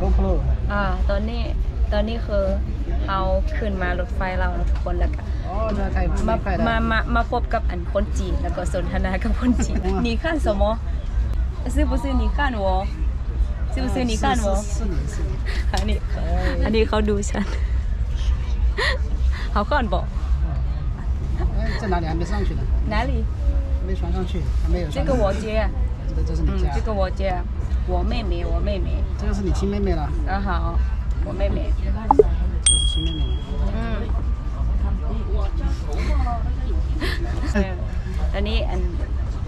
GoPro อ่า ตอนนี้ ตอนนี้คือเราขึ้นมารถไฟเราทุกคนแล้วก็ 哦，那太 มา 太快的。 มา มา มาพบกับอันคนจีนแล้วก็สนทนากับคนจีน你看什么是不是你看我是不是你看我是是是你是你。 อันนี้ อันนี้เขาดูฉัน เขาก่อนบอก 哎，在哪里还没上去呢？哪里没传上去，还没有传。这个我接啊这个就是你嗯家，这个我接啊 我妹妹我妹妹这个是你亲妹妹了，啊好我妹妹这是亲妹妹。嗯เออตอนนี้อัน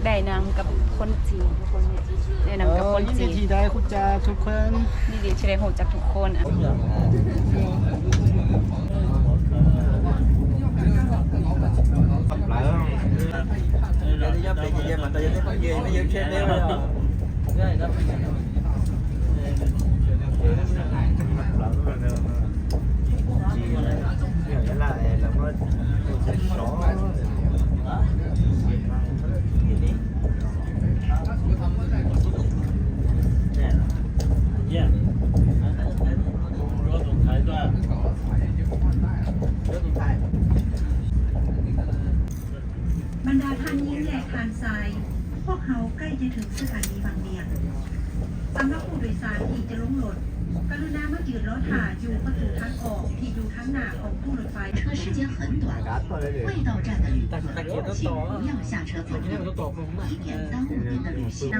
ได้นางกับคนจีนทุกคนเนี่ยได้นางกับค 哦， น 印 จี 尼 น 地带胡家ทุกคน นี่ดีเชลโหจากทุกคนอ่ะ lại không? Để đi giúp đi chị em Hãy subscribe cho kênh Ghiền Mì Gõ Để là bỏ lỡ những video hấp dẫn 请不要下车走。路，以免耽误您的旅行。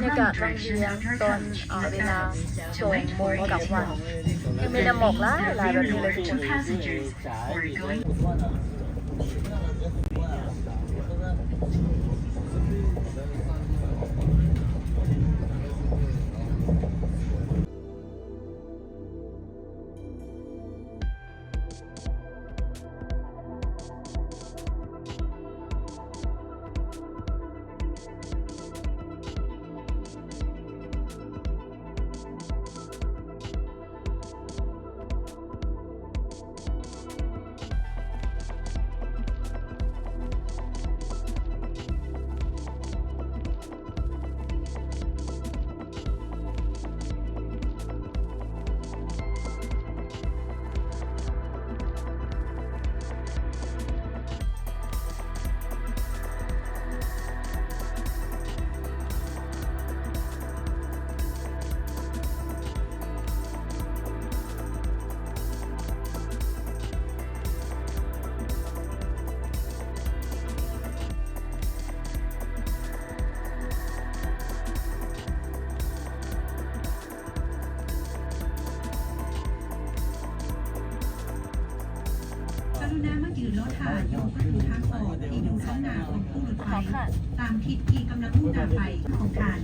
ตามทิศที่กำลังมุ่งหน้าไปของทาน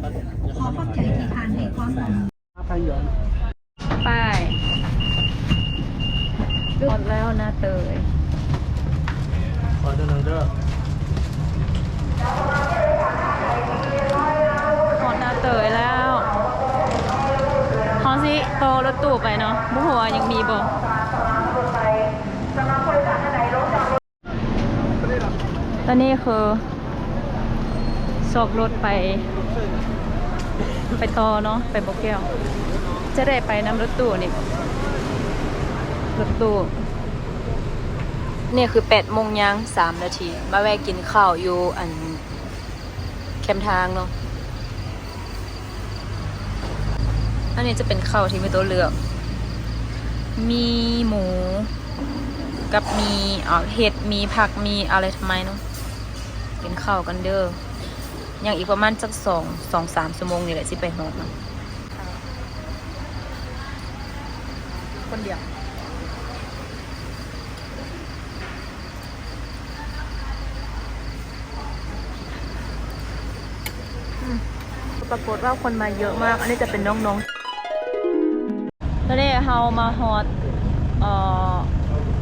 ขอความใจที่ทานให้ความหวังไปหมดแล้วนะเตยขอเดินเด้อหมดนะเตยแล้วฮอสิโตรถตู้ไปเนาะบุหัวยังมีบ่ตอนนี้คือ สอบรถไป ไปต่อเนาะไปบกแก้ว จะได้ไปน้ำรถตู้นี่รถตู้เนี่ยคือแปดโมงยังสามนาที มาแวะกินข้าวอยู่อันแคมทางเนาะอันนี้จะเป็นข้าวที่มีตัวเลือก มีหมู กับมีเห็ดมีผักมีอะไรทำไมเนาะกินข้าวกันเด้อ ยังอีกประมาณสักสองสองสามชั่วโมงนี่แหละสิไปหอดเนาะคนเดียวปรากฏว่าคนมาเยอะมาก อันนี้จะเป็นน้องๆแล้วเนี่ยเฮามาฮอตเอ่อ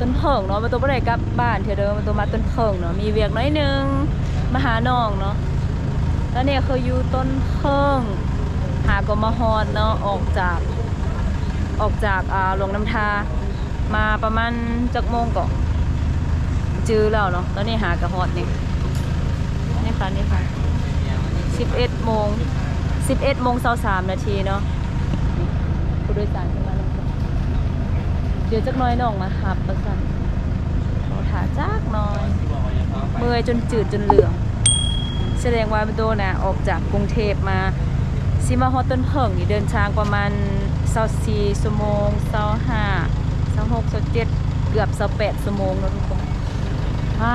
ต้นเพิงเนาะมาตัวบ่ได้กลับบ้านเถอะเด้อมาตัวมาต้นเพิงเนาะ มีเวียกน้อยหนึงมาหาน้องเนาะ แล้วเนี่ยคืออยู่ต้นเพิงหากมาฮอตเนาะออกจากออกจากอ่าหลวงน้ำทา มาประมาณจักโมงก่อนจื้อแล้วเนาะแล้วนี่หากระฮอตนี่นี่ค่ะนี่ค่ะ11โมง11โมง23นาทีเนาะผู้โดยสารขึ้นมาแล้วดี๋ยวจักน้อยน้องมาหับประสันขอถาจักน้อย เมื่อยจนจืดจนเหลือง แสดงว่าโดนะออกจากกรุงเทพมาซิมาฮอตต้นเพิงนี่เดินทางประมาณ24ชั่วโมง25 26 27เกือบ28ชั่วโมงแล้วทุกคนอ่า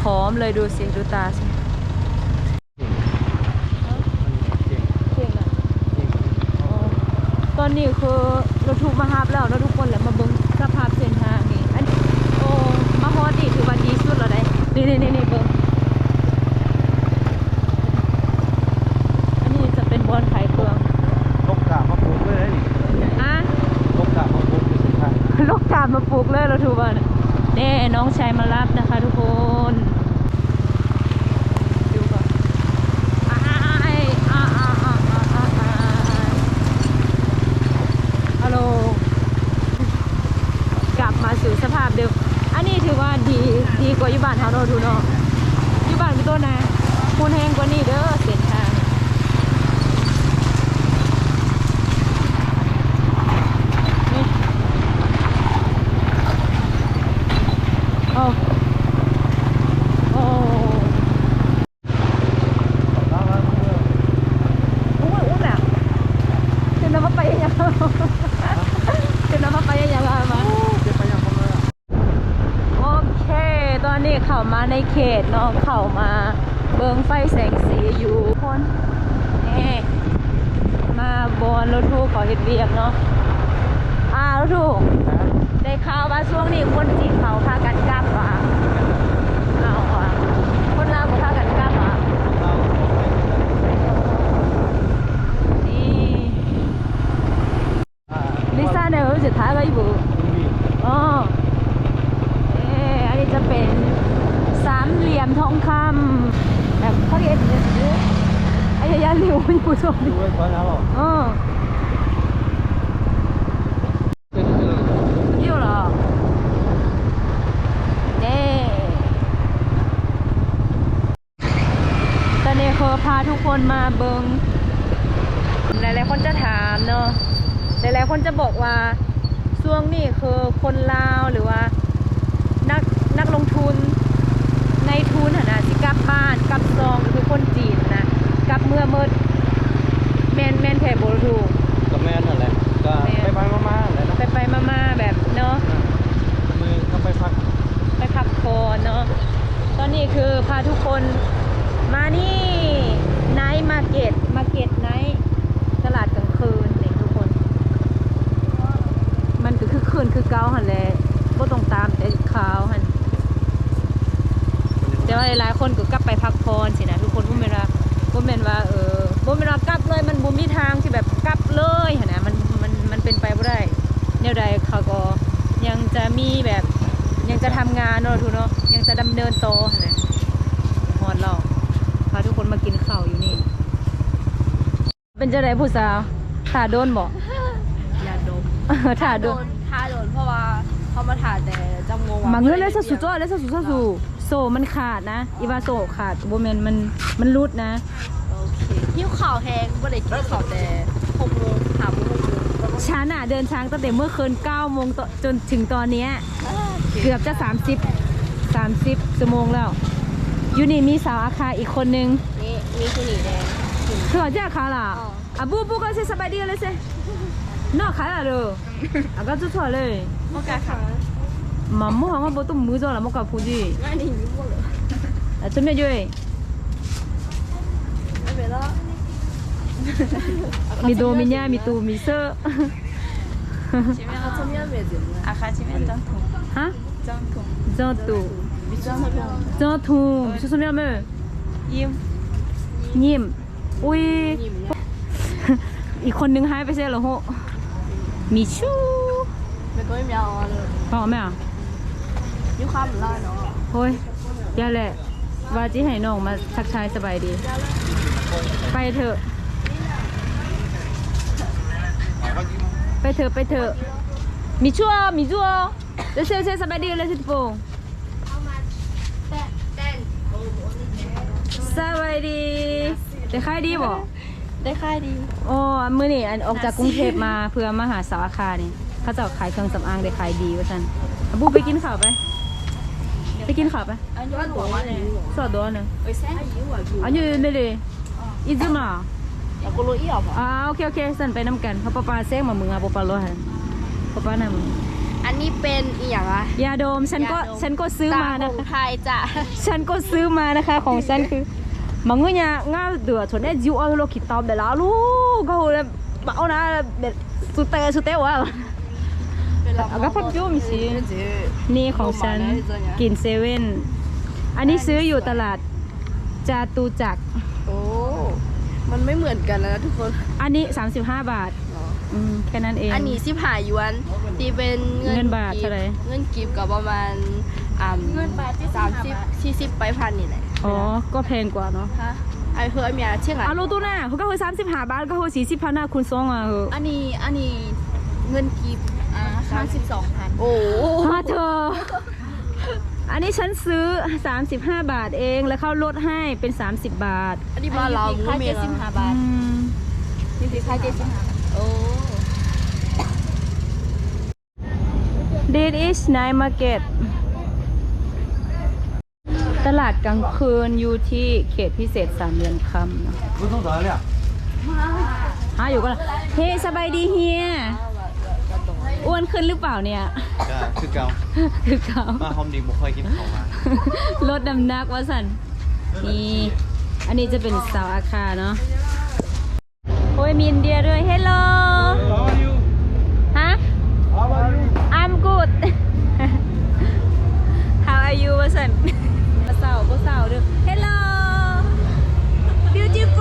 พร้อมเลยดูสิดูตาสิตอนนี้คือรถทุกมาฮับแล้วเนะทุกคนแหละมาเบิ่งสภาพเส้นทางนี่อันโอ้มาฮอดนี่ถือว่าดีสุดแล้วได้นี่นี่นี่นี่เบิ่ง อันนี้จะเป็นบอลขายเครื่อง ตกกามาปลูกเลยนี่ อะ ตกกามาปลูกอยู่สิครับ ลูกกาบมาปลูกเลยเราถูกป่ะเนี่ยนี่น้องชายมารับนะคะทุกคนดูก่อนไอ้อ้าอ้าอ้าอ้าอ้าฮัลโหลกลับมาสู่สภาพเดิม อันนี้ถือว่าดีดีกว่าอยู่บ้านเฮาเนาะดูเนาะอยู่บ้านพี่ต้นนะคูนแห้งกว่านี้เด้อเส้นทาง นี่ โอ้โอ้อุ้ยอุ้ยน่ะเดี๋ยวน้ำมาไปยังเดี๋ยวน้ำมาไปยังมามาเจ็บไปยังคนเลยอะโอเค ตอนนี้เข้ามาในเขตเนาะเข้ามาเบิงไฟแสงสีอยู่คนนี่มาบอนรถทูขอเห็ดเวียกเนาะอ่ารถทู ได้ข่าวว่าช่วงนี้คนจีนเขาพากันกลับว่ะเอาว่ะคนลาวก็พากันกลับว่ะนี่ลิซ่าเนี่ยรู้สึกท้ายก็อยู่อ๋อเอ๊ะอันนี้จะเป็นสามเหลี่ยมทองคำแบบเขาเรียกไอ้ยาหลิวอยู่ชมดิดูไว้ก่อนนะบอก อ๋ออยู่เหรอเด้ตอนนี้คือพาทุกคน มาเบิงหลายๆคนจะถามเนาะหลายๆคนจะบอกว่าช่วงนี้คือคนลาวหรือว่านักนักลงทุนในทุนหนนะสิกลับบ้านกลับซองก็คือคนจีนนะกลับเมื่อเมื่อแมนแมนแทบโบถูกก็แม่นั่นแหละก็ไปไปมาๆแหละนะไปไปมามาๆแบบเนาะมือก็ไปพักไปพักผ่อนเนาะตอนนี้คือพาทุกคนมานี่ไน ท์มาเก็ตมาเก็ตไนท์ตลาดกลางคืนนี่ทุกคน มันก็คือคืนคือเก้าหันแหละก็ต้องตามแต่ขาวหันแต่ว่าหลายคนก็กลับไปพักผ่อนสินะทุกคนบ่แม่นว่าบ่แม่นว่าเออบ่แม่นว่ากลับเลยมันบ่มีทางที่แบบกลับเลยหันนะมันมันมันเป็นไปบ่ได้แนวใดเขาก็ยังจะมีแบบยังจะทำงานเนาะทุกเนาะยังจะดำเนินโตหั้นนะฮอดเราพาทุกคนมากินข้าวอยู่นี่ เป็นจังไดผู้สาวถ่าโดนบ่ยาดมถ่าโดนท่าโดนเพราะว่าเขามาถ่ายแต่จำงงมาเงินเลยสัสุจ้อเลยสัสุสัสุโซมันขาดนะ อีวาโซขาดโบเมนมันมันรุดนะโอเคหิ้วข่าวแห้งไม่ได้กินข่าวแต่หกโมงสามโมงหกโมงฉันอะเดินทางตั้งแต่เมื่อคืน9โมงต่อจนถึงตอนเนี้ยเกือบจะ30 30ชั่วโมงแล้วอยู่นี่มีสาวอาคาอีกคนนึงนี่มีคุณหนีแดง เธอจะอาคาล่ะอ่ะบูบูก็เซสบายดีเลยเซนอกขายล่ะเด้ออ่ะก็จุดๆเลย โอกาสค่ะ มามู่หางว่าบ่ต้องมือจ้ะละมกกับผู้จี งานนี้ยุ่งหมดเลย อ่ะจุ่มเนี่ยด้วย ไม่เป็นแล้ว มีโดมีญ่ามีตูมีเซอร์ 前面他前面没怎么样，啊，他前面张图 ฮะ 张图， เจ้าตู 张图， เจ้าทูชื่อสมัยเมื่ อุ้ย อีกคนนึงหายไปเสียเหรอโหมีชูไม่ก็ไม่มีเอาเลยพอไหมอะยิ้ข้ามหรืไล่เนาะโอ้ยยาแหละว่าจีให้น้องมาทักชายสบายดี ไปเถอะ ไปเถอะไปเถอะมีชั่วมีชั่วเดี๋ยวเชื่อเชื่สบายดีเลยสิทุกคนสบายดี ได้ค่ายดีบ่ได้ค่ายดีโอ้มือนี่อันออกจากกรุงเทพมาเพื่อมาหาสาวอาคานี่เขาเจะขายเครื่องสำอางได้ขายดีว่าซั่นอะบูไปกินข้าวไป ไปกินข้าวไปอันนี้ตัวเนี่ยสอดตัวหนึงเอ้ยแซ่บอยู่อะอันนี้นี่เลยอีจุมาแล้วก็รู้อีออกอ่าโอเคโอเคสั่นไปน้ำกันเขาปะปาเซ้งมามึงอะปะปาโลหันปะปาหน่ะมึงอันนี้เป็นอีหยังอะยาดมฉันก็ยาดมฉันก็ซื้อมานะตขอคะงไทยจ้ะฉันก็ซื้อมานะคะของฉันคือ มังเงี้ยง่าเดือดชนได้จิวเอาโลคิดตอบแต่ละลูกก็เลยมาเอานะเด็ดสุดเตะสุดเตะวะเอาก็พับยุ่มสินี่ของฉันกินเซเว่นอันนี้ซื้ออยู่ตลาดจาตูจักรโอ้มันไม่เหมือนกันแล้วนะทุกคน อันนี้ 35 บาทอืมแค่นั้นเอง อันนี้สิบหาหยวนตีเป็นเงินเงินบาทเท่าไหร่เงินกีบก็ประมาณอ่าเงินบาทที่สามสิบสี่สิบไปพันนี่แหละ อ๋อ ก็แพงกว่าเนาะฮะไอ้เพื่อเมียเชี่ยงอะอารูตัวน่ะเขาก็คือสามสิบห้าบาทก็คือสี่สิบพันน่ะคุณซองอะเหอะอันนี้อันนี้เงินกีบอ่าห้าสิบสองพันโอ้ฮะเธอ อันนี้ฉันซื้อ 35 บาทเองแล้วเขาลดให้เป็น 30 บาท อันนี้บ้านเราก็มีสิบห้าบาทอืมนี่คือค่าเจ็ดสิบห้าโอ้ This is night market ตลาดกลางคืนอยู่ที่เขตพิเศษสามเหลี่ยมคำเนะรู้ต้องสอนเลยอะฮะอยู่ก็เฮ้สบายดีเฮียอ้วนขึ้นหรือเปล่าเนี่ยคือเกาคือเกามาหอมดีบุกค่อยกินของมาลดนำนักวะสันนี่อันนี้จะเป็นเสาอาคารเนาะโอ้ยมีอินเดียด้วยเฮลโลฮะ I'm good How are you วะสัน สาวก็สาวเด้อ Hello Beautiful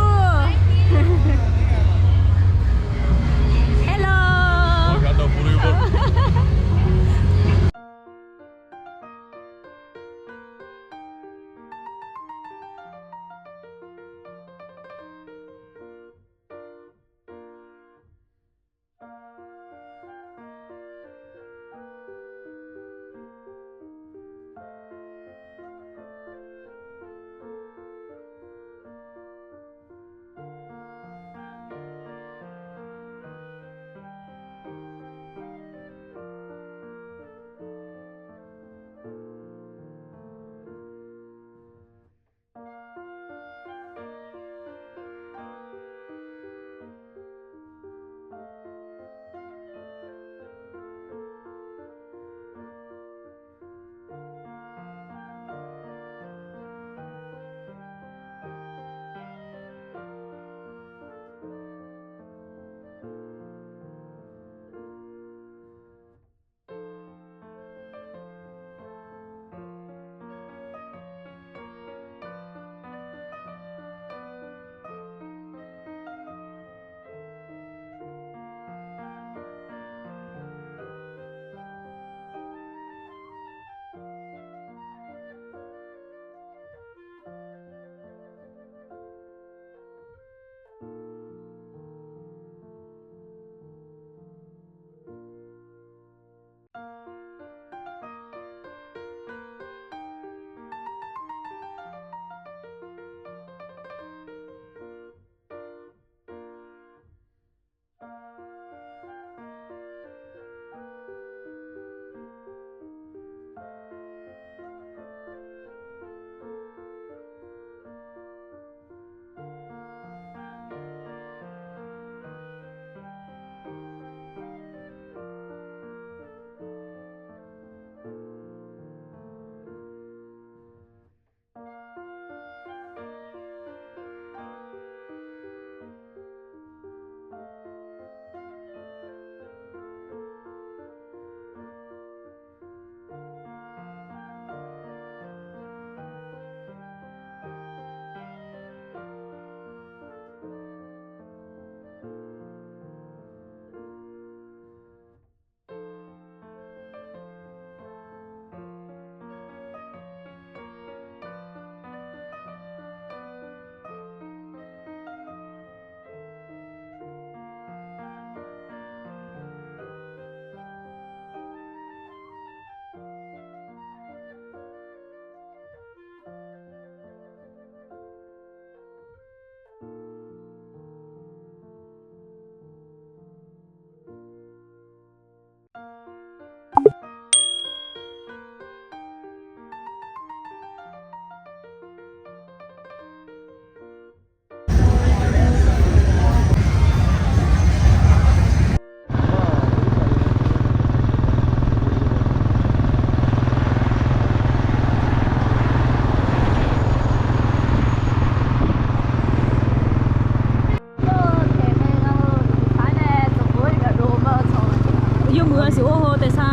อยู่เมืองสิโอ้โหแต่ซา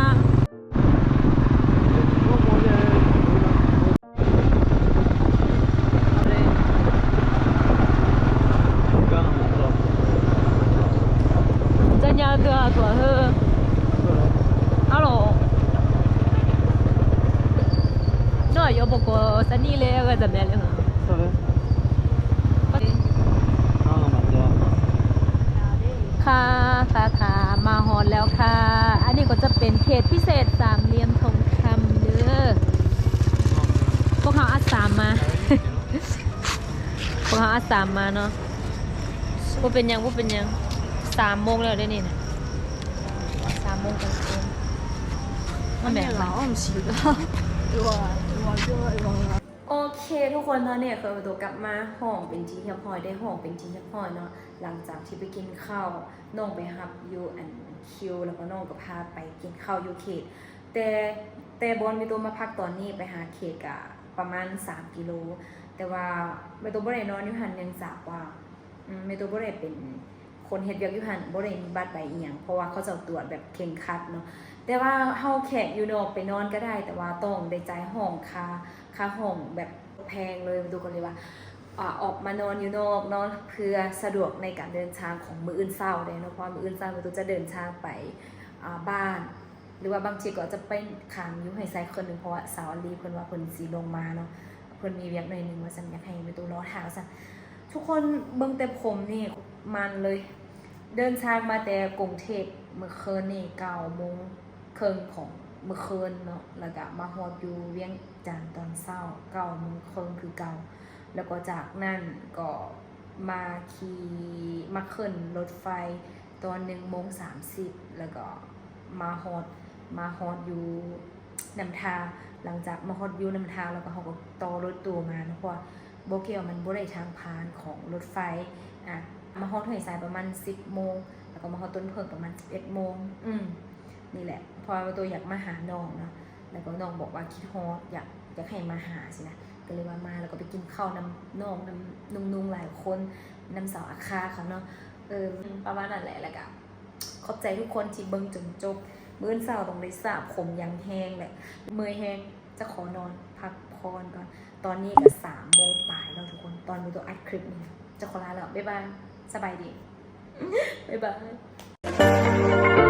真 nhà cửa của hơ alo nó có một cái sân đi lên cái 怎 พวกเขาอาสามมาเนาะว่าเป็นยังว่าเป็นยังสามโมงแล้วได้นี่นะสามโมงกลางคืนมันแบบร้อนสิตัวตัวตัวโอเคทุกคนตอนนี้เคยตัวกลับมาห้องเป็นจีเทียพอยได้ห้องเป็นจีเทียพอยเนาะหลังจากที่ไปกินข้าวน้องไปฮับยูอันคิวแล้วก็น้องก็พาไปกินข้าวยูเขตแต่แต่บอลมีตัวมาพักตอนนี้ไปหาเขตกะประมาณ 3 กิโล แต่ว่าไม่ตัวบ่ได้นอนอยู่หันเนื่องจากว่าอืมไม่ตัวบ่ได้เป็นคนเฮ็ดเวียกอยู่หันบ่ได้มีบัตรใบเอียงเพราะว่าเขาจะตรวจแบบเข่งคัดเนาะแต่ว่าเฮาแขกอยู่นอกไปนอนก็ได้ แต่ว่าต้องได้จ่ายห้องค่าค่าห้องแบบแพงเลยดูกันเลยว่าออกมานอนอยู่นอกนาะเพื่อสะดวกในการเดินทางของมืออื่นเศร้าเลยเนาะเพราะว่ามืออื่นเศร้ามือตัวจะเดินทางไปบ้าน หรือว่าบางทีก็จะไปขังอยู่ให้ไซคนหนึ่งเพราะว่าสาวอลีเพิ่นว่าเพิ่นสีลงมาเนาะ เพิ่นมีเวียกหน่อยหนึ่งว่าสันอยากให้ไปตัวล้อเท้าซะทุกคนเบิ่งแต่ผมนี่มันเลย เดินทางมาแต่กรุงเทพเมื่อคืนนี่เก้าโมงเครึ่งของเมื่อคืนเนาะแล้วก็มาฮอดอยู่เวียงจันทน์ตอนเช้าเก้าโมงครึ่งคือเก่าแล้วก็จากนั้นก็มาขี่มาขึ้นรถไฟตอนหนึ่งโมงสามสิบแล้วก็มาฮอดมาฮอดอยู่นำทา หลังจากมาฮอดยูน้ำทาแล้วก็เขาก็ต่อรถตัวมาเนอะเพราะว่าโบเกียวมันบ่ได้ทางผ่านของรถไฟอะมาฮอดห้วยสายประมาณ10โมงแล้วก็มาฮอดต้นเพิงประมาณ11โมงอืมนี่แหละ พอตัวอยากมาหาน้องเนาะแล้วก็น้องบอกว่าคิดฮอดอยากอยากให้มาหาสินะก็เลยว่ามาแล้วก็ไปกินข้าวน้ำน้องน้ำนุ่งๆหลายคนน้ำสาวอาคาเขาเนาะเออประมาณนั้นแหละแล้วก็ขอบใจทุกคนที่เบิ่งจนจบมื้อเช้าต้องได้สระผมยังแห้งแหละเมื่อยแห้ง จะขอนอนพักพรก่อน ตอนนี้ก็สามโมงปลายแล้วทุกคน ตอนมีตัวอัดคลิปนี่จะขอลาแล้ว บ๊ายบาย สบายดี บ๊ายบาย